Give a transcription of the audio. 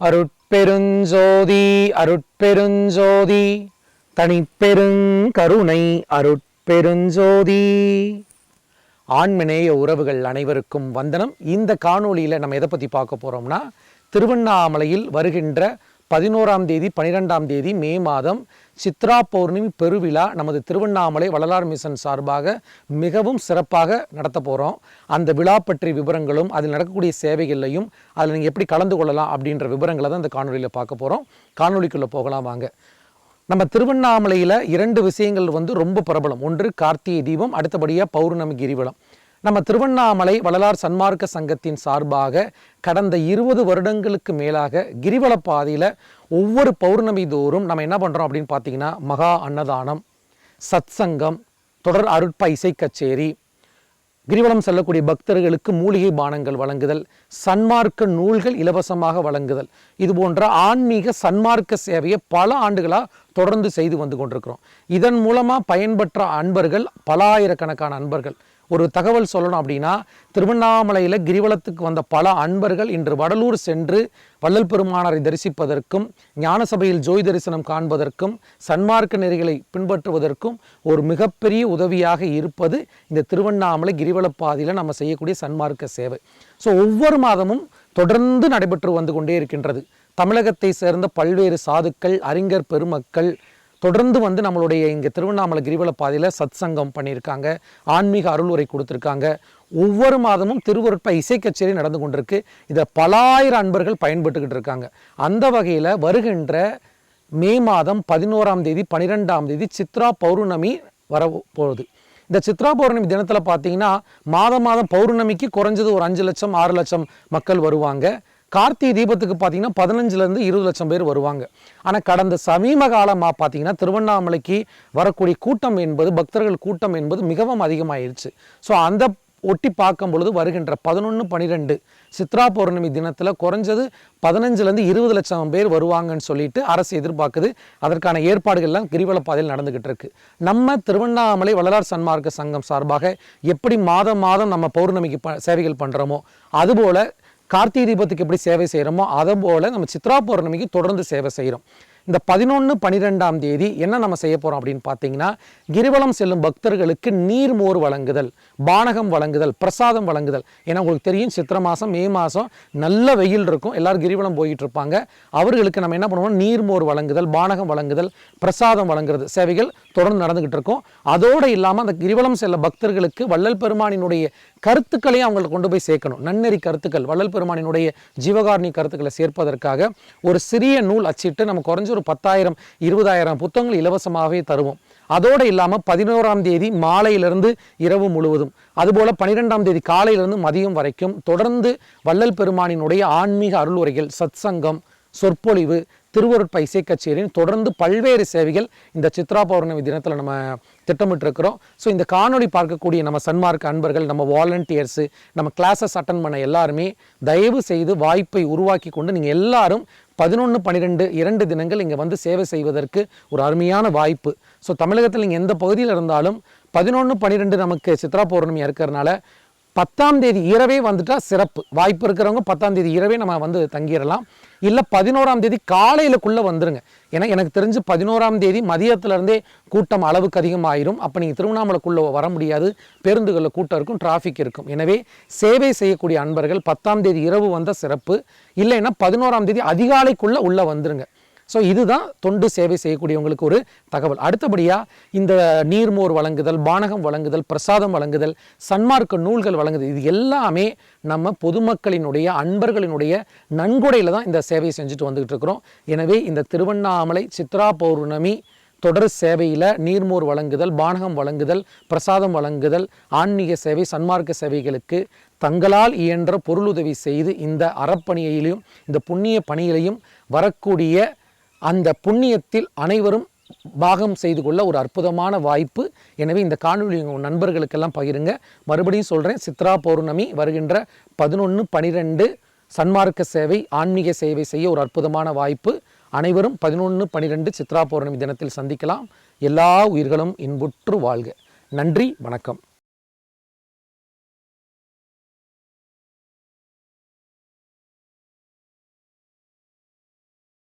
அருட்பெருஞ்சோதி அருட்பெருஞ்சோதி தனிப்பெருங்கருணை அருட்பெருஞ்சோதி. ஆண்மநேய உறவுகள் அனைவருக்கும் வந்தனம். இந்த காணொளியில் நம்ம எதை பற்றி பார்க்க போகிறோம்னா திருவண்ணாமலையில் வருகின்ற பதினோராம் தேதி பனிரெண்டாம் தேதி மே மாதம் சித்ரா பௌர்ணமி பெருவிழா நமது திருவண்ணாமலை வள்ளலார் மிஷன் சார்பாக மிகவும் சிறப்பாக நடத்த போகிறோம் அந்த விழா பற்றிய விவரங்களும் அதில் நடக்கக்கூடிய சேவைகளையும் அதில் நீங்கள் எப்படி கலந்து கொள்ளலாம் அப்படின்ற விவரங்களை தான் இந்த காணொலியில் பார்க்க போகிறோம் காணொலிக்குள்ளே போகலாம் வாங்க. நம்ம திருவண்ணாமலையில் இரண்டு விஷயங்கள் வந்து ரொம்ப பிரபலம். ஒன்று கார்த்திகை தீபம் அடுத்தபடியாக பௌர்ணமி கிரிவலம். நம்ம திருவண்ணாமலை வள்ளலார் சன்மார்க்க சங்கத்தின் சார்பாக கடந்த இருபது வருடங்களுக்கு மேலாக கிரிவல பாதையில் ஒவ்வொரு பௌர்ணமி தோறும் நம்ம என்ன பண்ணுறோம் அப்படின்னு பார்த்தீங்கன்னா மகா அன்னதானம் சத்சங்கம் தொடர் அருட்ப இசை கச்சேரி கிரிவலம் செல்லக்கூடிய பக்தர்களுக்கு மூலிகை பானங்கள் வழங்குதல் சன்மார்க்க நூல்கள் இலவசமாக வழங்குதல். இது போன்ற ஆன்மீக சன்மார்க்க சேவையை பல ஆண்டுகளாக தொடர்ந்து செய்து வந்து கொண்டிருக்கிறோம். இதன் மூலமாக பயன்பெற்ற அன்பர்கள் பல ஆயிரக்கணக்கான அன்பர்கள் ஒரு தகவல் சொல்லணும் அப்படின்னா திருவண்ணாமலையில் கிரிவலத்துக்கு வந்த பல அன்பர்கள் இன்று வடலூர் சென்று வள்ளல் பெருமானாரை தரிசிப்பதற்கும் ஞான சபையில் ஜோய் தரிசனம் காண்பதற்கும் சன்மார்க்க நெறிகளை பின்பற்றுவதற்கும் ஒரு மிகப்பெரிய உதவியாக இருப்பது இந்த திருவண்ணாமலை கிரிவல பாதையில் நம்ம செய்யக்கூடிய சன்மார்க்க சேவை. ஸோ ஒவ்வொரு மாதமும் தொடர்ந்து நடைபெற்று வந்து கொண்டே இருக்கின்றது. தமிழகத்தை சேர்ந்த பல்வேறு சாதுக்கள் அறிஞர் பெருமக்கள் தொடர்ந்து வந்து நம்மளுடைய இங்கே திருவண்ணாமலை கிரிவல பாதையில் சத் சங்கம் பண்ணியிருக்காங்க. ஆன்மீக அருள் உரை கொடுத்துருக்காங்க. ஒவ்வொரு மாதமும் திருவருட்ப இசை கச்சேரி நடந்து கொண்டிருக்கு. இதை பலாயிரம் அன்பர்கள் பயன்பட்டுக்கிட்டு இருக்காங்க. அந்த வகையில் வருகின்ற மே மாதம் பதினோராம் தேதி பன்னிரெண்டாம் தேதி சித்ரா பௌர்ணமி வர போகுது. இந்த சித்ரா பௌர்ணமி தினத்தில் பார்த்தீங்கன்னா மாதம் மாதம் பௌர்ணமிக்கு குறைஞ்சது ஒரு அஞ்சு லட்சம் ஆறு லட்சம் மக்கள் வருவாங்க. கார்த்திகை தீபத்துக்கு பார்த்தீங்கன்னா பதினஞ்சுலேருந்து இருபது லட்சம் பேர் வருவாங்க. ஆனால் கடந்த சமீப காலமாக பார்த்தீங்கன்னா திருவண்ணாமலைக்கு வரக்கூடிய கூட்டம் என்பது பக்தர்கள் கூட்டம் என்பது மிகவும் அதிகமாயிருச்சு. ஸோ அந்த ஒட்டி பார்க்கும் பொழுது வருகின்ற பதினொன்று பன்னிரெண்டு சித்ரா பௌர்ணமி தினத்தில் குறைஞ்சது பதினஞ்சுலேருந்து இருபது லட்சம் பேர் வருவாங்கன்னு சொல்லிட்டு அரசு எதிர்பார்க்குது. அதற்கான ஏற்பாடுகள்லாம் கிரிவல பாதையில் நடந்துகிட்டு இருக்கு. நம்ம திருவண்ணாமலை வள்ளலார் சன்மார்க்க சங்கம் சார்பாக எப்படி மாதம் மாதம் நம்ம பௌர்ணமிக்கு ப சேவைகள் பண்ணுறோமோ அதுபோல் கார்த்திகை தீபத்துக்கு எப்படி சேவை செய்கிறோமோ அதை போல் நம்ம சித்ரா பௌர்ணமிக்கு தொடர்ந்து சேவை செய்கிறோம் இந்த பதினொன்று பனிரெண்டாம் தேதி என்ன நம்ம செய்ய போகிறோம் அப்படின்னு பார்த்தீங்கன்னா கிரிவலம் செல்லும் பக்தர்களுக்கு நீர்மோர் வழங்குதல் பானகம் வழங்குதல் பிரசாதம் வழங்குதல். ஏன்னா உங்களுக்கு தெரியும் சித்திர மாதம் மே மாதம் நல்ல வெயில் இருக்கும். எல்லாரும் கிரிவலம் போயிட்டு இருப்பாங்க. அவர்களுக்கு நம்ம என்ன பண்ணுவோம்? நீர்மோர் வழங்குதல் பானகம் வழங்குதல் பிரசாதம் வழங்குறது சேவைகள் தொடர்ந்து நடந்துகிட்டு இருக்கும். அதோடு இல்லாமல் அந்த கிரிவலம் செல்ல பக்தர்களுக்கு வள்ளல் பெருமானினுடைய கருத்துக்களையும் அவங்களுக்கு கொண்டு போய் சேர்க்கணும். நன்னெறி கருத்துக்கள் வள்ளல் பெருமானினுடைய ஜீவகாரணி கருத்துக்களை சேர்ப்பதற்காக ஒரு சிறிய நூல் அச்சிட்டு நம்ம குறைஞ்ச ஒரு பத்தாயிரம் இருபதாயிரம் புத்தகங்கள் இலவசமாகவே தருவோம். அதோடு இல்லாமல் பதினோராம் தேதி மாலையிலிருந்து இரவு முழுவதும். அதுபோல் பன்னிரெண்டாம் தேதி காலையிலிருந்து மதியம் வரைக்கும் தொடர்ந்து வள்ளல் பெருமானினுடைய ஆன்மீக அருள் உரைகள் சத்சங்கம் சொற்பொழிவு திருவருட்ப இசை கச்சேரின்னு தொடர்ந்து பல்வேறு சேவைகள் இந்த சித்ரா பௌர்ணமி தினத்தில் நம்ம திட்டமிட்டிருக்கிறோம். ஸோ இந்த காணொளி பார்க்கக்கூடிய நம்ம சன்மார்க்க அன்பர்கள் நம்ம வாலண்டியர்ஸு நம்ம கிளாஸஸ் அட்டன் பண்ண எல்லாருமே தயவு செய்து வாய்ப்பை உருவாக்கி கொண்டு நீங்கள் எல்லாரும் பதினொன்று பன்னிரெண்டு இரண்டு தினங்கள் இங்கே வந்து சேவை செய்வதற்கு ஒரு அருமையான வாய்ப்பு. ஸோ தமிழகத்தில் நீங்கள் எந்த பகுதியில் இருந்தாலும் பதினொன்று பன்னிரெண்டு நமக்கு சித்ரா பௌர்ணமி இருக்கிறதுனால பத்தாம் தேதி இரவே வந்துட்டா சிறப்பு. வாய்ப்பு இருக்கிறவங்க பத்தாம் தேதி இரவே நம்ம வந்து தங்கிடலாம். இல்லை பதினோராம் தேதி காலையிலக்குள்ளே வந்துருங்க. ஏன்னா எனக்கு தெரிஞ்சு பதினோராம் தேதி மதியத்துலேருந்தே கூட்டம் அளவுக்கு அதிகமாயிரும். அப்போ நீங்கள் திருவண்ணாமலைக்குள்ளே வர முடியாது. பேருந்துகளில் கூட்டம் இருக்கும் டிராஃபிக் இருக்கும். எனவே சேவை செய்யக்கூடிய அன்பர்கள் பத்தாம் தேதி இரவு வந்த சிறப்பு. இல்லைன்னா பதினோராம் தேதி அதிகாலைக்குள்ளே உள்ளே வந்துருங்க. ஸோ இதுதான் தொண்டு சேவை செய்யக்கூடியவங்களுக்கு ஒரு தகவல். அடுத்தபடியாக இந்த நீர்மோர் வழங்குதல் பானகம் வழங்குதல் பிரசாதம் வழங்குதல் சன்மார்க்க நூல்கள் வழங்குதல் இது எல்லாமே நம்ம பொதுமக்களினுடைய அன்பர்களினுடைய நன்கொடையில் தான் இந்த சேவையை செஞ்சுட்டு வந்துக்கிட்டு இருக்கிறோம். எனவே இந்த திருவண்ணாமலை சித்ரா பௌர்ணமி தொடர் சேவையில் நீர்மோர் வழங்குதல் பானகம் வழங்குதல் பிரசாதம் வழங்குதல் ஆன்மீக சேவை சன்மார்க்க சேவைகளுக்கு தங்களால் இயன்ற பொருளுதவி செய்து இந்த அறப்பணியிலையும் இந்த புண்ணிய பணியிலையும் வரக்கூடிய அந்த புண்ணியத்தில் அனைவரும் பாகம் செய்து கொள்ள ஒரு அற்புதமான வாய்ப்பு. எனவே இந்த காணொலி உங்கள் நண்பர்களுக்கெல்லாம் பகிருங்க. மறுபடியும் சொல்கிறேன் சித்ரா பௌர்ணமி வருகின்ற பதினொன்று பனிரெண்டு சன்மார்க்க சேவை ஆன்மீக சேவை செய்ய ஒரு அற்புதமான வாய்ப்பு. அனைவரும் பதினொன்று பனிரெண்டு சித்ரா பௌர்ணமி தினத்தில் சந்திக்கலாம். எல்லா உயிர்களும் இன்புற்று வாழ்க. நன்றி வணக்கம்.